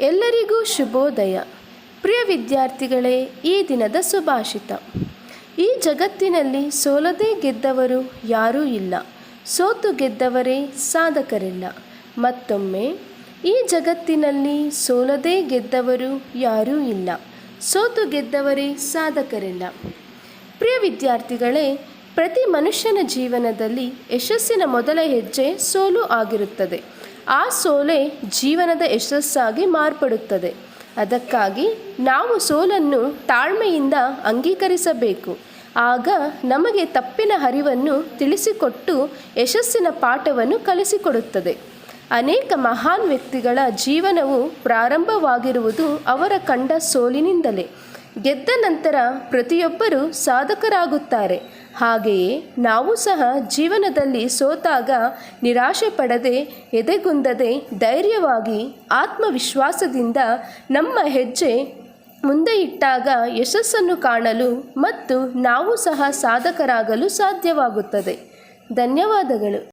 ಎಲ್ಲರಿಗೂ ಶುಭೋದಯ. ಪ್ರಿಯ ವಿದ್ಯಾರ್ಥಿಗಳೇ, ಈ ದಿನದ ಸುಭಾಷಿತ. ಈ ಜಗತ್ತಿನಲ್ಲಿ ಸೋಲದೆ ಗೆದ್ದವರು ಯಾರೂ ಇಲ್ಲ. ಸೋತು ಗೆದ್ದವರೇ ಸಾಧಕರಿಲ್ಲ. ಮತ್ತೊಮ್ಮೆ, ಈ ಜಗತ್ತಿನಲ್ಲಿ ಸೋಲದೆ ಗೆದ್ದವರು ಯಾರೂ ಇಲ್ಲ. ಸೋತು ಗೆದ್ದವರೇ ಸಾಧಕರಿಲ್ಲ. ಪ್ರಿಯ ವಿದ್ಯಾರ್ಥಿಗಳೇ ಪ್ರತಿ ಮನುಷ್ಯನ ಜೀವನದಲ್ಲಿ ಯಶಸ್ಸಿನ ಮೊದಲ ಹೆಜ್ಜೆ ಸೋಲು ಆಗಿರುತ್ತದೆ. ಆ ಸೋಲೆ ಜೀವನದ ಯಶಸ್ಸಾಗಿ ಮಾರ್ಪಡುತ್ತದೆ. ಅದಕ್ಕಾಗಿ ನಾವು ಸೋಲನ್ನು ತಾಳ್ಮೆಯಿಂದ ಅಂಗೀಕರಿಸಬೇಕು. ಆಗ ನಮಗೆ ತಪ್ಪಿನ ಹರಿವನ್ನು ತಿಳಿಸಿಕೊಟ್ಟು ಯಶಸ್ಸಿನ ಪಾಠವನ್ನು ಕಲಿಸಿಕೊಡುತ್ತದೆ. ಅನೇಕ ಮಹಾನ್ ವ್ಯಕ್ತಿಗಳ ಜೀವನವು ಪ್ರಾರಂಭವಾಗಿರುವುದು ಅವರ ಕಂಡ ಸೋಲಿನಿಂದಲೇ. ಗೆದ್ದ ನಂತರ ಪ್ರತಿಯೊಬ್ಬರೂ ಸಾಧಕರಾಗುತ್ತಾರೆ. ಹಾಗೆಯೇ ನಾವು ಸಹ ಜೀವನದಲ್ಲಿ ಸೋತಾಗ ನಿರಾಶೆ ಪಡದೆ ಎದೆಗುಂದದೆ, ಧೈರ್ಯವಾಗಿ, ಆತ್ಮವಿಶ್ವಾಸದಿಂದ ನಮ್ಮ ಹೆಜ್ಜೆ ಮುಂದೆ ಇಟ್ಟಾಗ ಯಶಸ್ಸನ್ನು ಕಾಣಲು ಮತ್ತು ನಾವು ಸಹ ಸಾಧಕರಾಗಲು ಸಾಧ್ಯವಾಗುತ್ತದೆ. ಧನ್ಯವಾದಗಳು.